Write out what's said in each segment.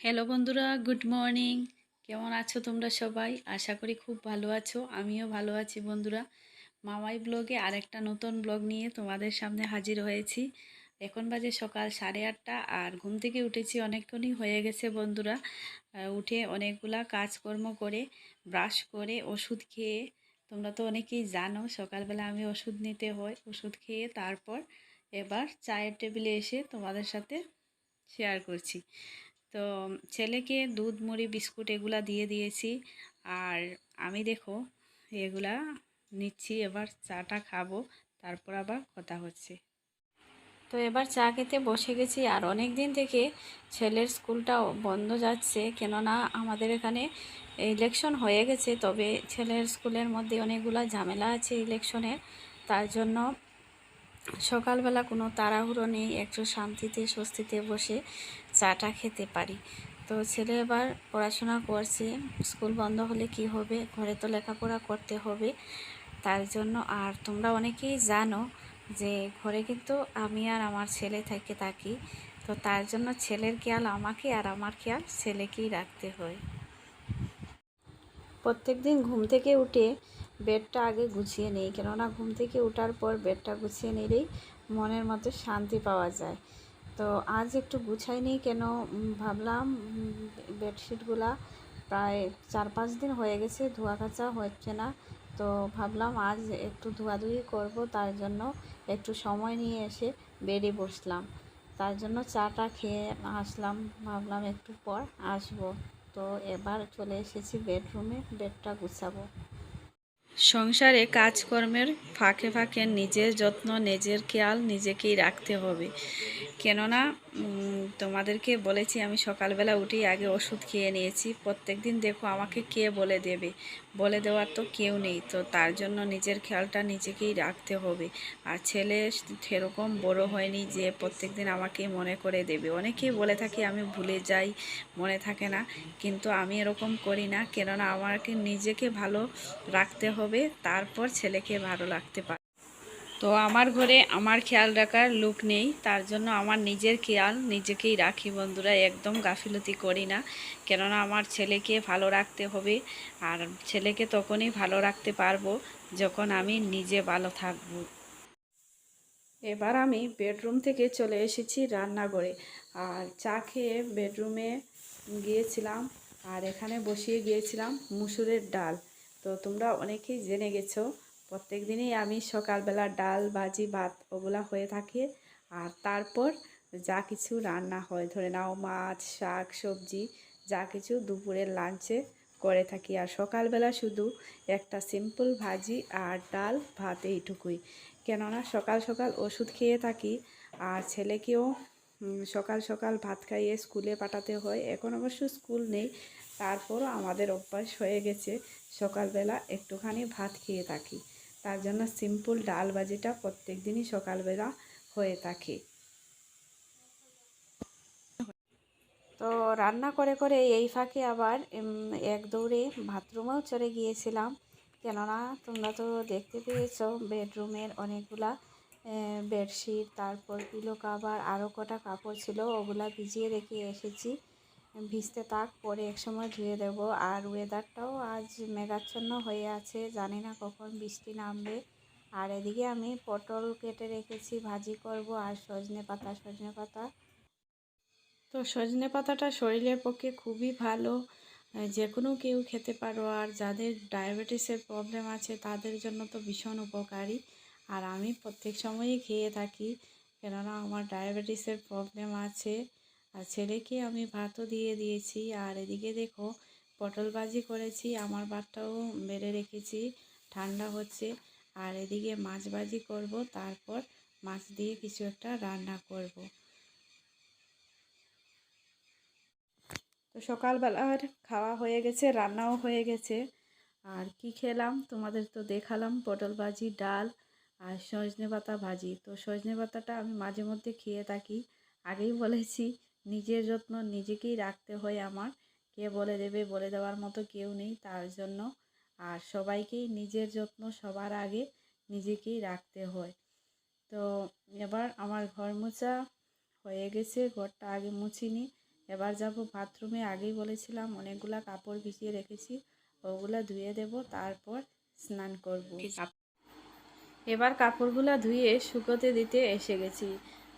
Hello বন্ধুরা good morning কেমন আছো তোমরা সবাই? আশা করি খুব ভালো আছো। আমিও ভালো আছি বন্ধুরা। মামাই ব্লগে আরেকটা নতুন ব্লগ নিয়ে তোমাদের সামনে হাজির হয়েছি। এখন বাজে সকাল সাড়ে আটটা আর ঘুম থেকে উঠেছি অনেকক্ষণই হয়ে গেছে বন্ধুরা। উঠে অনেকগুলা কাজকর্ম করে ব্রাশ করে, ওষুধ খেয়ে, তোমরা তো অনেকেই জানো, সকালবেলা আমি ওষুধ নিতে হয়, ওষুধ খেয়ে তারপর এবার চায়ের টেবিলে এসে তোমাদের সাথে শেয়ার করছি। তো ছেলেকে দুধ, মুড়ি, বিস্কুট এগুলা দিয়ে দিয়েছি। আর আমি দেখো এগুলা নিচ্ছি, এবার চাটা খাব, তারপর আবার কথা হচ্ছে। তো এবার চা খেতে বসে গেছি, আর অনেক দিন থেকে ছেলের স্কুলটাও বন্ধ যাচ্ছে, কেননা আমাদের এখানে ইলেকশন হয়ে গেছে, তবে ছেলের স্কুলের মধ্যে অনেকগুলো ঝামেলা আছে ইলেকশনের তার জন্য সকালবেলা কোনো তাড়াহুড়ো নেই, একটু শান্তিতে, স্বস্তিতে বসে চাটা খেতে পারি। তো ছেলে এবার পড়াশোনা করছে, স্কুল বন্ধ হলে কি হবে? ঘরে তো লেখাপড়া করতে হবে। তার জন্য আর তোমরা অনেকেই জানো যে ঘরে কিন্তু আমি আর আমার ছেলে থেকে থাকি। তো তার জন্য ছেলের খেয়াল আমাকে আর আমার খেয়াল ছেলেকেই রাখতে হয়। প্রত্যেক দিন ঘুম থেকে উঠে বেডটা আগে গুছিয়ে নিই। কেননা ঘুম থেকে ওঠার পর বেডটা গুছিয়ে নিলেই মনের মতো শান্তি পাওয়া যায়। তো আজ একটু গুছাই নিই, কেন ভাবলাম বেডশিটগুলা প্রায় চার পাঁচ দিন হয়ে গেছে, ধোয়া কাচা হচ্ছে না। তো ভাবলাম আজ একটু ধোয়াধুয়ি করব, তার জন্য একটু সময় নিয়ে এসে বেডে বসলাম। তার জন্য চাটা খেয়ে আসলাম, ভাবলাম একটু পর আসব। তো এবার চলে এসেছি বেডরুমে, বেডটা গুছাবো। সংসারে কাজকর্মের ফাঁকে ফাঁকে নিজের যত্ন, নিজের খেয়াল নিজেকেই রাখতে হবে। কেননা তোমাদেরকে বলেছি, আমি সকালবেলা উঠেই আগে ওষুধ খেয়ে নিয়েছি। প্রত্যেক দিন দেখো আমাকে কে বলে দেবে? বলে দেওয়ার তো কেউ নেই। তো তার জন্য নিজের খেয়ালটা নিজেকেই রাখতে হবে। আর ছেলে সেরকম বড় হয়নি যে প্রত্যেক দিন আমাকে মনে করে দেবে। অনেকেই বলে থাকে, আমি ভুলে যাই। মনে থাকে না। কিন্তু আমি এরকম করি না। কেননা আমাকে নিজেকে ভালো রাখতে হবে। তারপর ছেলেকে ভালো রাখতে পারে তো আমার ঘরে আমার খেয়াল রাখার লোক নেই, তার জন্য আমার নিজের খেয়াল নিজেকেই রাখি বন্ধুরা, একদম গাফিলতি করি না। কেননা আমার ছেলেকে ভালো রাখতে হবে, আর ছেলেকে তখনই ভালো রাখতে পারব যখন আমি নিজে ভালো থাকব। এবার আমি বেডরুম থেকে চলে এসেছি রান্নাঘরে, আর চা খেয়ে বেডরুমে গিয়েছিলাম, আর এখানে বসিয়ে গিয়েছিলাম মুসুরের ডাল। তো তোমরা অনেকেই জেনে গেছো প্রত্যেক দিনই আমি সকালবেলা ডাল, ভাজি, ভাত ওগুলা হয়ে থাকে। আর তারপর যা কিছু রান্না হয়, ধরে নাও মাছ, শাক, সবজি, যা কিছু দুপুরের লাঞ্চে করে থাকি। আর সকালবেলা শুধু একটা সিম্পল ভাজি আর ডাল, ভাত এইটুকুই। কেননা সকাল সকাল ওষুধ খেয়ে থাকি আর ছেলেকেও সকাল সকাল ভাত খাইয়ে স্কুলে পাঠাতে হয়। এখন অবশ্য স্কুল নেই, তারপরও আমাদের অভ্যাস হয়ে গেছে সকালবেলা একটুখানি ভাত খেয়ে থাকি। তার জন্য সিম্পল ডাল ভাজিটা প্রত্যেক দিনই সকালবেলা হয়ে থাকে। তো রান্না করে করে এই ফাঁকে আবার এক দৌড়ে বাথরুমেও চলে গিয়েছিলাম। কেননা তোমরা তো দেখতে পেয়েছ, বেডরুমের অনেকগুলা বেডশিট, তারপর পিলো কাভার আরও কটা কাপড় ছিল, ওগুলা ভিজিয়ে রেখে এসেছি। ভিজতে তাক, পরে একসময় ধুয়ে দেব। আর ওয়েদারটাও আজ মেঘাচ্ছন্ন হয়ে আছে, জানি না কখন বৃষ্টি নামবে। আর এদিকে আমি পটল কেটে রেখেছি, ভাজি করব, আর সজনে পাতা সজনে পাতা। তো সজনে পাতাটা শরীরের পক্ষে খুবই ভালো। যে কোনো কেউ খেতে পারো, আর যাদের ডায়াবেটিসের প্রবলেম আছে, তাদের জন্য তো ভীষণ উপকারী। আর আমি প্রত্যেক সময়ই খেয়ে থাকি, কেননা আমার ডায়াবেটিসের প্রবলেম আছে। আর ছেলেকে আমি ভাতও দিয়ে দিয়েছি। আর এদিকে দেখো, পটল ভাজি করেছি, আমার ভাতটাও বেড়ে রেখেছি, ঠান্ডা হচ্ছে। আর এদিকে মাছ ভাজি করব, তারপর মাছ দিয়ে কিছু একটা রান্না করব। তো সকালবেলার খাওয়া হয়ে গেছে, রান্নাও হয়ে গেছে। আর কি খেলাম? তোমাদের তো দেখালাম, পটল ভাজি, ডাল আর সজনে পাতা ভাজি। তো সজনে পাতাটা আমি মাঝে মধ্যে খেয়ে থাকি। আগেই বলেছি নিজের যত্ন নিজেকেই রাখতে হয় আমার। কে বলে দেবে বলে দেওয়ার মতো কেউ নেই তার জন্য। আর সবাইকেই নিজের যত্ন সবার আগে নিজেকেই রাখতে হয়। তো এবার আমার ঘর মোছা হয়ে গেছে ঘরটা আগে মুছিনি এবার যাব বাথরুমে। আগেই বলেছিলাম অনেকগুলা কাপড় ভিজিয়ে রেখেছি ওগুলা ধুয়ে দেব তারপর স্নান করব। এবার কাপড়গুলা ধুয়ে শুকোতে দিতে এসে গেছি।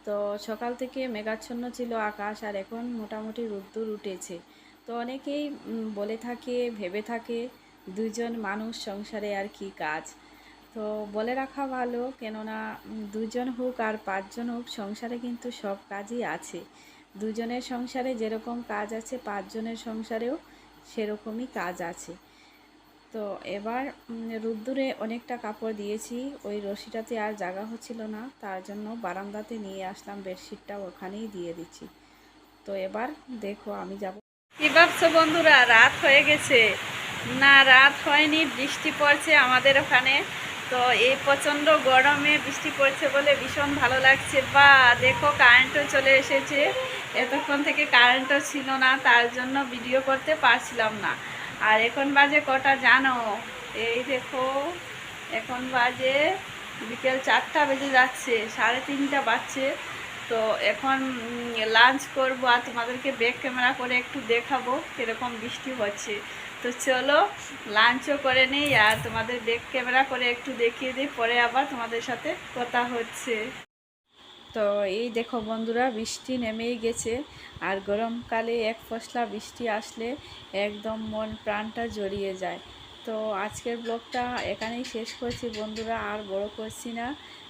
তো সকাল থেকে মেঘাচ্ছন্ন ছিল আকাশ আর এখন মোটামুটি রোদ্দুর উঠেছে। তো অনেকেই বলে থাকে, ভেবে থাকে দুজন মানুষ সংসারে আর কি কাজ। তো বলে রাখা ভালো, কেননা দুজন হোক আর পাঁচজন হোক, সংসারে কিন্তু সব কাজই আছে। দুজনের সংসারে যেরকম কাজ আছে, পাঁচজনের সংসারেও সেরকমই কাজ আছে। তো এবার রোদ্দুরে অনেকটা কাপড় দিয়েছি। ওই রশিটাতে আর জায়গা হচ্ছিল না। তার জন্য বারান্দাতে নিয়ে আসলাম বেডশিটটা, ওখানেই দিয়ে দিচ্ছি। তো এবার দেখো, আমি যাব। কি ভাবছ বন্ধুরা? রাত হয়ে গেছে। না, রাত হয়নি, বৃষ্টি পড়ছে আমাদের ওখানে। তো এই প্রচণ্ড গরমে বৃষ্টি পড়ছে বলে ভীষণ ভালো লাগছে। বা, দেখো, কারেন্টও চলে এসেছে। এতক্ষণ থেকে কারেন্টও ছিল না, তার জন্য ভিডিও করতে পারছিলাম না। আর এখন বাজে কটা জানো? এই দেখো, এখন বাজে বিকেল চারটা বেজে যাচ্ছে, সাড়ে তিনটা বাজছে। তো এখন লাঞ্চ করব আর তোমাদেরকে ব্যাক ক্যামেরা করে একটু দেখাবো কীরকম বৃষ্টি হচ্ছে। তো চলো লাঞ্চও করে নিই আর তোমাদের ব্যাক ক্যামেরা করে একটু দেখিয়ে দিই, পরে আবার তোমাদের সাথে কথা হচ্ছে। তো এই দেখো বন্ধুরা, বৃষ্টি নেমেই গেছে। আর গরমকালে এক ফসলা বৃষ্টি আসলে একদম মন প্রাণটা জড়িয়ে যায়। তো আজকের ব্লগটা এখানেই শেষ করছি বন্ধুরা, আর বড় করছি না।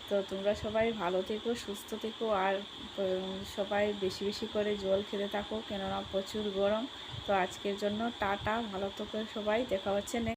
তো তোমরা সবাই ভালো থেকো, সুস্থ থেকো, আর সবাই বেশি বেশি করে জল খেতে থাকো কেননা প্রচুর গরম। তো আজকের জন্য টাটা, ভালো থেকো সবাই, দেখা হচ্ছে